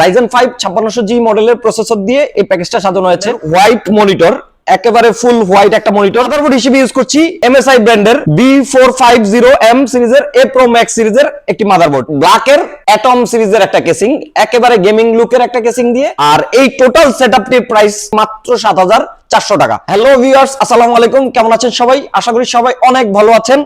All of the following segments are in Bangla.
রাইজেন ফাইভ ছাপ্পান্নশো জি মডেলের প্রসেসর দিয়ে এই প্যাকেজটা সাজানো হয়েছে। হোয়াইট মনিটর একেবারে ফুল হোয়াইট একটা মনিটর মাদারবোর্ড হিসেবে ইউজ করছি এমএসআই ব্র্যান্ডের B four five zero M সিরিজের এ প্রো ম্যাক্স সিরিজের একটি মাদারবোর্ড ব্ল্যাকের অ্যাটম সিরিজের একটা কেসিং একেবারে গেমিং লুকের একটা কেসিং দিয়ে। আর এই টোটাল সেট সেটআপটির প্রাইস মাত্র সাত হাজার চারশো টাকা। হ্যালো ভিউয়ার্স আসসালামু আলাইকুম, কেমন আছেন সবাই? আশা করি সবাই অনেক ভালো আছেন।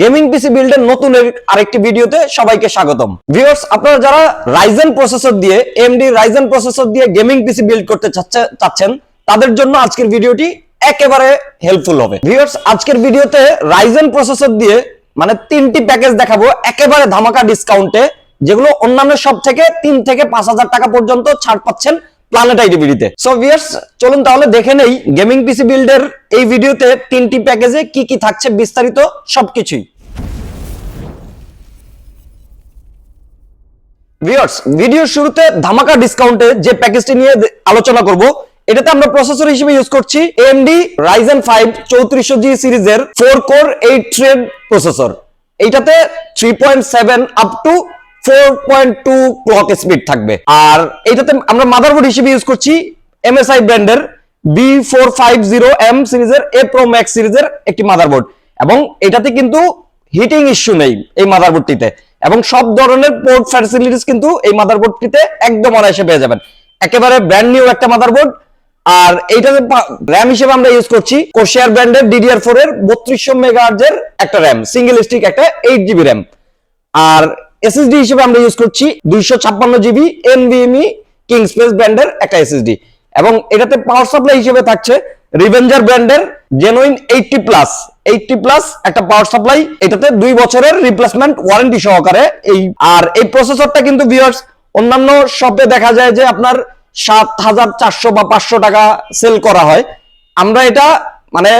গেমিং পিসি বিল্ডের নতুন আরেকটি ভিডিওতে সবাইকে স্বাগতম। ভিউয়ার্স, আপনারা যারা রাইজেন প্রসেসর দিয়ে এমডি রাইজেন প্রসেসর দিয়ে গেমিং পিসি বিল্ড করতে চাচ্ছে- চাচ্ছেন, তাদের জন্য আজকের ভিডিওটি একেবারে হেল্পফুল হবে। ভিউয়ার্স, আজকের ভিডিওতে রাইজেন প্রসেসর দিয়ে মানে তিনটি প্যাকেজ দেখাবো, একেবারে ধামাকা ডিসকাউন্টে যেগুলো অন্যান্য সব থেকে তিন থেকে পাঁচ হাজার টাকা পর্যন্ত ছাড় পাচ্ছেন প্ল্যানেট আইডিবিডিতে সো ভিউয়ার্স চলুন তাহলে দেখে নেই গেমিং পিসি বিল্ডের এই ভিডিওতে তিনটি প্যাকেজে কি কি থাকছে বিস্তারিত সবকিছুই। ভিউয়ার্স ভিডিওর শুরুতে ধামাকা ডিসকাউন্টে যে প্যাকেজটি নিয়ে আলোচনা করব, এটাতে আমরা প্রসেসর হিসেবে ইউজ করছি AMD Ryzen 5 চৌত্রিশশো জি সিরিজের four core eight thread processor এইটাতে three point seven up to four point two clock speed থাকবে। আর এইটাতে আমরা মাদারবোর্ড হিসেবে ইউজ করছি MSI ব্র্যান্ডের B four five zero M সিরিজের এ প্রো ম্যাক্স সিরিজের একটি মাদারবোর্ড এবং এটাতে কিন্তু হিটিং ইস্যু নেই এই মাদারবোর্ডটিতে এবং সব ধরনের পোর্ট ফ্যাসিলিটিস কিন্তু এই মাদারবোর্ডটিতে একদম অনায়াসে পেয়ে যাবেন। একেবারে ব্র্যান্ড নিউ একটা মাদারবোর্ড আর এইটাতে র্যাম হিসেবে আমরা ইউজ করছি কোশিয়ার ব্র্যান্ডের ডিডিআর ফোর এর বত্রিশশো মেগাহার্জের একটা র্যাম সিঙ্গেল স্টিক একটা এইট জিবি র্যাম আর এসএসডি হিসেবে আমরা ইউজ করছি দুইশো ছাপ্পান্ন জিবি এনভিএমই কিং স্পেস ব্র্যান্ডের একটা এসএসডি এবং এটাতে পাওয়ার সাপ্লাই হিসেবে থাকছে রিভেঞ্জার ব্র্যান্ডের genuine eighty plus eighty plus একটা পাওয়ার সাপ্লাই এটাতে দুই বছরের রিপ্লেসমেন্ট ওয়ারেন্টি সহকারে এই আর এই প্রসেসরটা কিন্তু ভিউয়ার্স অন্যান্য শপে দেখা যায় যে আপনার সাত হাজার চারশো বা পাঁচশো টাকা সেল করা হয়। আমরা এটা মানে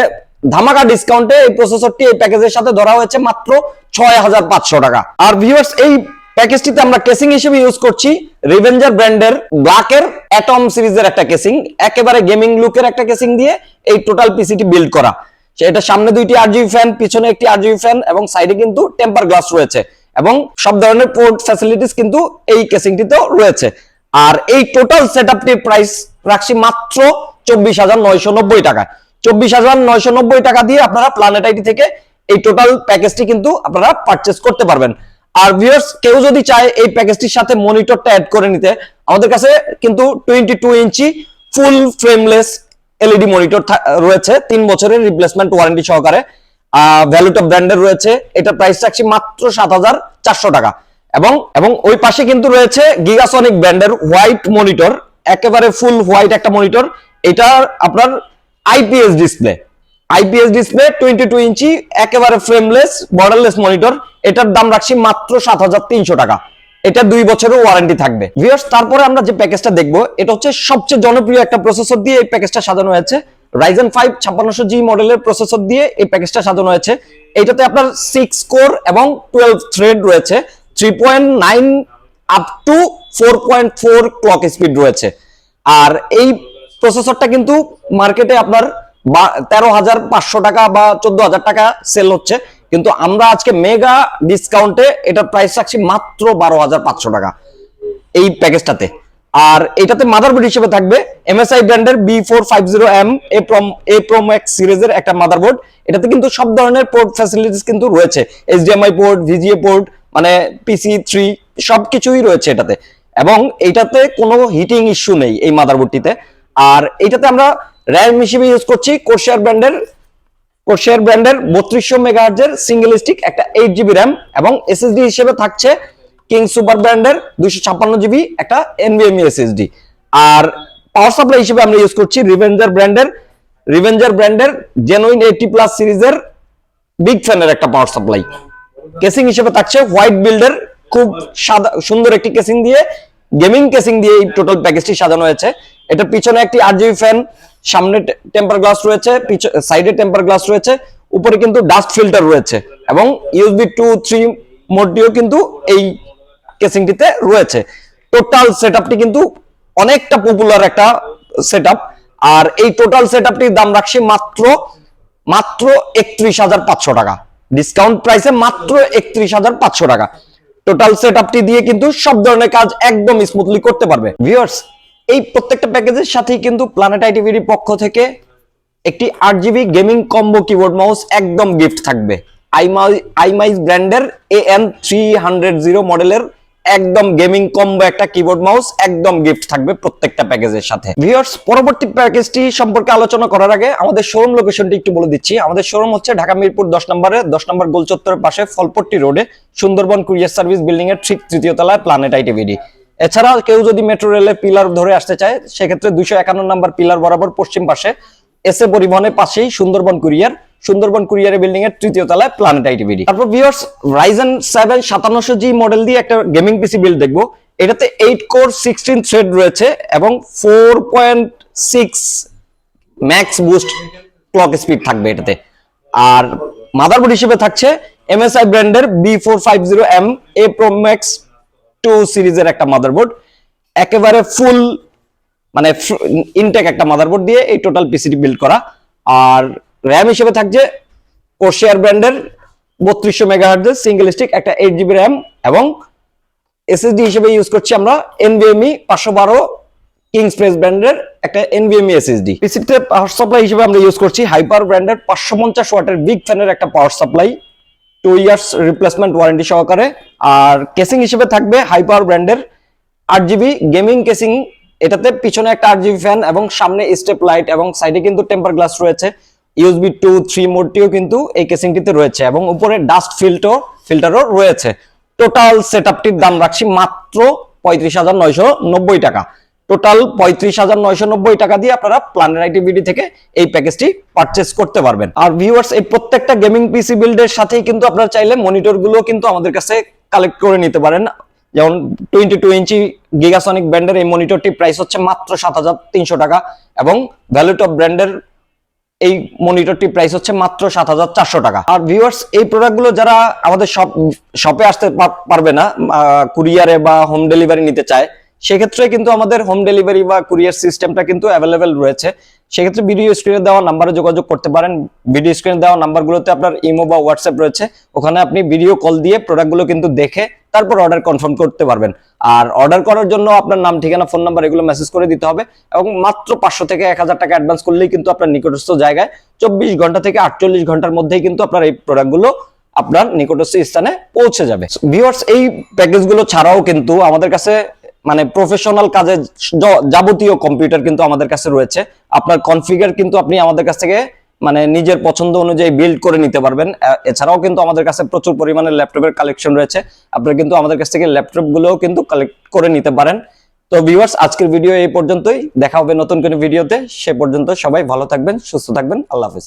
ধামাকা ডিসকাউন্টে এই প্রসেসরটি এই প্যাকেজের সাথে ধরা হয়েছে মাত্র ছয় হাজার পাঁচশো টাকা। আর ভিউয়ার্স এই প্যাকেজটিতে আমরা কেসিং হিসেবে ইউজ করছি রিভেঞ্জার ব্র্যান্ডের ব্ল্যাকের অ্যাটম সিরিজের একটা কেসিং একেবারে গেমিং লুকের একটা কেসিং দিয়ে এই টোটাল পিসিটি বিল্ড করা। সেটা সামনে দুইটি আরজিবি ফ্যান পিছনে একটি আরজিবি ফ্যান এবং সাইডে কিন্তু টেম্পার গ্লাস রয়েছে এবং সব ধরনের পোর্ট ফ্যাসিলিটিস কিন্তু এই কেসিংটিতেও রয়েছে। আর এই টোটাল সেট সেটআপটির প্রাইস রাখছি মাত্র চব্বিশ হাজার নয়শো নব্বই টাকা। চব্বিশ হাজার নয়শো নব্বই টাকা দিয়ে আপনারা প্ল্যানেট আইডি থেকে এই টোটাল প্যাকেজটি কিন্তু আপনারা পারচেস করতে পারবেন। আর ভিউয়ার্স কেউ যদি চায় এই প্যাকেজটির সাথে মনিটরটা অ্যাড করে নিতে, আমাদের কাছে কিন্তু twenty two inch full frameless LED monitor রয়েছে, তিন বছরের রিপ্লেসমেন্ট ওয়ারেন্টি সহকারে। ভ্যালুটা ব্র্যান্ডের রয়েছে, এটা প্রাইস রাখছি মাত্র সাত হাজার চারশো টাকা। এবং এবং ওই পাশে কিন্তু রয়েছে গিগাসনিক ব্র্যান্ডের হোয়াইট মনিটর একেবারে ফুল হোয়াইট একটা মনিটর এটা আপনার IPS display IPS display twenty two inch একেবারে ফ্রেমলেস বর্ডারলেস মনিটর এটার দাম রাখছি মাত্র সাত হাজার তিনশো টাকা। এটা দুই বছরের ওয়ারেন্টি থাকবে। ভিউয়ার্স তারপরে আমরা যে প্যাকেজটা দেখব, এটা হচ্ছে সবচেয়ে জনপ্রিয় একটা প্রসেসর দিয়ে এই প্যাকেজটা সাজানো হয়েছে। রাইজেন ফাইভ ছাপ্পান্নশো জি মডেলের প্রসেসর দিয়ে এই প্যাকেজটা সাজানো হয়েছে। এটাতে আপনার সিক্স কোর এবং টুয়েলভ থ্রেড রয়েছে। Three point nine up to four point four clock speed রয়েছে। আর এই প্রসেসরটা কিন্তু মার্কেটে আপনার তেরো হাজার পাঁচশো টাকা বা চোদ্দ হাজার টাকা সেল হচ্ছে। কিন্তু আমরা আজকে মেগা ডিসকাউন্টে এটার প্রাইস রাখছি মাত্র বারো হাজার পাঁচশো টাকা এই প্যাকেজটাতে আর এটাতে মাদারবোর্ড হিসেবে থাকবে এমএসআই ব্র্যান্ডের B four five zero M A prom A prom X সিরিজের একটা মাদারবোর্ড এটাতে কিন্তু সব ধরনের পোর্ট ফ্যাসিলিটিস কিন্তু রয়েছে। এইচডিএমআই পোর্ট ভিজিএ পোর্ট মানে পিসি থ্রি সবকিছুই রয়েছে এটাতে। এবং এইটাতে কোনো হিটিং ইস্যু নেই এই মাদারবোর্ডটিতে আর এইটাতে আমরা র্যাম হিসেবে ইউজ করছি কোর্শিয়ার ব্র্যান্ডের কোর্শিয়ার ব্র্যান্ডের বত্রিশশো মেগাহার্জের সিঙ্গেল স্টিক একটা এইট জিবি র্যাম এবং এসএসডি হিসেবে থাকছে কিং সুপার ব্র্যান্ডের দুইশো ছাপ্পান্ন জিবি একটা এনভিএমই এসএসডি আর পাওয়ার সাপ্লাই হিসেবে আমরা ইউজ করছি রিভেঞ্জার ব্র্যান্ডের রিভেঞ্জার ব্র্যান্ডের জেনুইন এইটি প্লাস সিরিজের বিগ ফ্যানের একটা পাওয়ার সাপ্লাই কেসিং হিসেবে থাকছে হোয়াইট বিল্ডের খুব সাদা, সুন্দর একটি কেসিং দিয়ে গেমিং কেসিং দিয়ে এই টোটাল প্যাকেজটি সাজানো হয়েছে। এটা পিছনে একটি আরজিবি ফ্যান সামনে টেম্পার গ্লাস রয়েছে সাইডে টেম্পার গ্লাস রয়েছে, উপরে কিন্তু ডাস্ট ফিল্টার রয়েছে এবং ইউএসবি টু থ্রি মোডটিও কিন্তু এই কেসিংটিতে রয়েছে। টোটাল সেটআপটি কিন্তু অনেকটা পপুলার একটা সেটআপ আর এই টোটাল সেটআপটির দাম রাখছি মাত্র মাত্র একত্রিশ হাজার পাঁচশো টাকা। ডিসকাউন্ট প্রাইসে মাত্র একত্রিশ হাজার পাঁচশো টাকা। টোটাল সেটআপটি দিয়ে কিন্তু সব ধরনের কাজ একদম স্মুথলি করতে পারবে। ভিউয়ার্স এই প্রত্যেকটা প্যাকেজের সাথেই কিন্তু প্ল্যানেট আইটিভির পক্ষ থেকে একটি আট GB gaming combo keyboard mouse একদম গিফট থাকবে। আইমাইজ ব্র্যান্ডের A N three hundred zero মডেলের একদম গেমিং কম্বো একটা কিবোর্ড মাউস একদম গিফট থাকবে প্রত্যেকটা প্যাকেজের সাথে। ভিউয়ার্স পরবর্তী প্যাকেজটি সম্পর্কে আলোচনা করার আগে আমাদের শোরুম লোকেশনটি একটু বলে দিচ্ছি। আমাদের শোরুম হচ্ছে ঢাকা মিরপুর দশ নম্বরে, দশ নম্বর গোলচত্বরের পাশে ফলপট্টি রোডে সুন্দরবন কুরিয়ার সার্ভিস বিল্ডিং এর ঠিক তৃতীয় তলায় প্ল্যানেট আইটিভিডি এছাড়া কেউ যদি মেট্রো রেলের পিলার ধরে আসতে চায়, সেক্ষেত্রে দুইশো একান্ন নম্বর পিলার বরাবর পশ্চিম পাশে এস এ পরিবহনের পাশেই সুন্দরবন কুরিয়ার, সুন্দরবন কুরিয়ারের বিল্ডিং এর তৃতীয় তলায় প্ল্যানেট আইটিভিডি তারপর ভিউয়ার্স রাইজেন সেভেন সাতান্নশো জি মডেল দিয়ে একটা গেমিং পিসি বিল্ড দেখব। এটাতে এইট কোর সিক্সটিন থ্রেড রয়েছে এবং four point six max boost clock speed থাকবে এটাতে। আর মাদারবোর্ড হিসেবে থাকছে এমএসআই ব্র্যান্ডের B four five zero M A pro max two সিরিজের একটা মাদারবোর্ড একেবারে ফুল মানে ইনটেক একটা মাদারবোর্ড দিয়ে এই টোটাল পিসিটি বিল্ড করা। আর র্যাম হিসেবে থাকছে কোর্সিয়ার ব্র্যান্ডের বত্রিশশো মেগাহার্জের সিঙ্গেল স্টিক একটা এইট জিবি র্যাম এবং এসএসডি হিসেবে ইউজ করছি আমরা এনভিএমই পাঁচশো বারো কিংস প্রেস ব্র্যান্ডের একটা এনভিএমই এসএসডি পিসিতে পাওয়ার সাপ্লাই হিসেবে আমরা ইউজ করছি হাইপার ব্র্যান্ডের পাঁচশো পঞ্চাশ ওয়াটের বিগ ফ্যানের একটা power supply two years replacement warranty সহকারে। আর কেসিং হিসেবে থাকবে হাইপার ব্র্যান্ডের আট জিবি গেমিং কেসিং এটাতে পিছনে একটা আট জিবি ফ্যান এবং সামনে স্টেপ লাইট এবং সাইডে কিন্তু টেম্পার গ্লাস রয়েছে। ইউএসবি টু থ্রি মোডটিও কিন্তু এই কেসিংটিতে রয়েছে এবং উপরে ডাস্ট ফিল্টার ফিল্টারও রয়েছে। টোটাল সেটআপটির দাম রাখছি মাত্র পঁয়ত্রিশ হাজার নয়শো নব্বই টাকা। টোটাল পঁয়ত্রিশ হাজার নয়শো নব্বই টাকা দিয়ে আপনারা প্ল্যানের আইটিভিডি থেকে এই প্যাকেজটি পারচেস করতে পারবেন। আর ভিউয়ার্স এই প্রত্যেকটা গেমিং পিসি বিল্ডের সাথেই কিন্তু আপনারা চাইলে মনিটরগুলো কিন্তু আমাদের কাছে কালেক্ট করে নিতে পারেন। যেমন টোয়েন্টি টু ইঞ্চি গিগাসনিক ব্র্যান্ডের এই মনিটরটি প্রাইস হচ্ছে মাত্র সাত হাজার তিনশো টাকা এবং ভ্যালুটপ ব্র্যান্ডের এই মনিটরটি প্রাইস হচ্ছে মাত্র সাত হাজার চারশো টাকা। আর ভিউয়ার্স এই প্রোডাক্টগুলো যারা আমাদের শপ শপে আসতে পারবে না কুরিয়ারে বা হোম ডেলিভারি নিতে চায় সেক্ষেত্রে কিন্তু আমাদের হোম ডেলিভারি বা কুরিয়ার সিস্টেমটা কিন্তু অ্যাভেলেবেল রয়েছে। সেক্ষেত্রে ভিডিও স্ক্রিনে দেওয়া নাম্বারে যোগাযোগ করতে পারেন। ভিডিও স্ক্রিনে দেওয়া নাম্বারগুলোতে আপনার ইমো বা হোয়াটসঅ্যাপ রয়েছে। ওখানে আপনি ভিডিও কল দিয়ে প্রোডাক্টগুলো কিন্তু দেখে তারপর অর্ডার কনফার্ম করতে পারবেন। আর অর্ডার করার জন্য আপনার নাম, ঠিকানা ফোন নাম্বার এগুলো মেসেজ করে দিতে হবে এবং মাত্র পাঁচশো থেকে এক হাজার টাকা অ্যাডভান্স করলেই কিন্তু আপনার নিকটস্থ জায়গায় চব্বিশ ঘণ্টা থেকে আটচল্লিশ ঘণ্টার মধ্যেই কিন্তু আপনার এই প্রোডাক্টগুলো আপনার নিকটস্থ স্থানে পৌঁছে যাবে। ভিউয়ার্স এই প্যাকেজগুলো ছাড়াও কিন্তু আমাদের কাছে মানে প্রফেশনাল কাজে যাবতীয় কম্পিউটার কিন্তু আমাদের কাছে রয়েছে। আপনার কনফিগার কিন্তু আপনি আমাদের কাছ থেকে মানে নিজের পছন্দ অনুযায়ী বিল্ড করে নিতে পারবেন। এছাড়াও কিন্তু আমাদের কাছে প্রচুর পরিমাণে ল্যাপটপের কালেকশন রয়েছে। আপনারা কিন্তু আমাদের কাছ থেকে ল্যাপটপ গুলোও কিন্তু কালেক্ট করে নিতে পারেন। তো ভিউয়ার্স আজকের ভিডিও এই পর্যন্তই। দেখা হবে নতুন কোনো ভিডিওতে সে পর্যন্ত সবাই ভালো থাকবেন, সুস্থ থাকবেন। আল্লাহ হাফিজ।